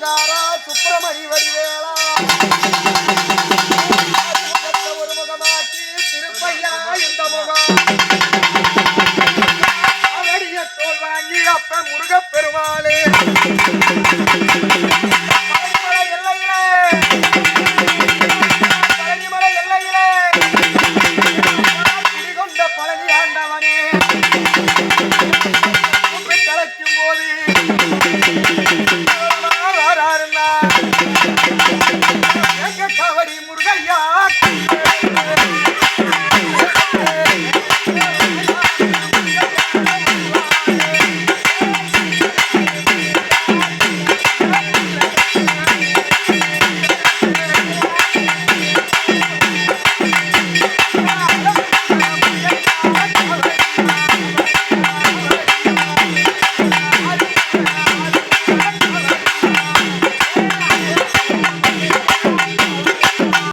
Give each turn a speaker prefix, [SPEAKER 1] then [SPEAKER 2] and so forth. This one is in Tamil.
[SPEAKER 1] அலங்காரா? சுப்பிரமணி வடிவேலா? ஒரு முகமாக்கி திருப்பையா இந்த முகம். தோல் வாங்கி 呀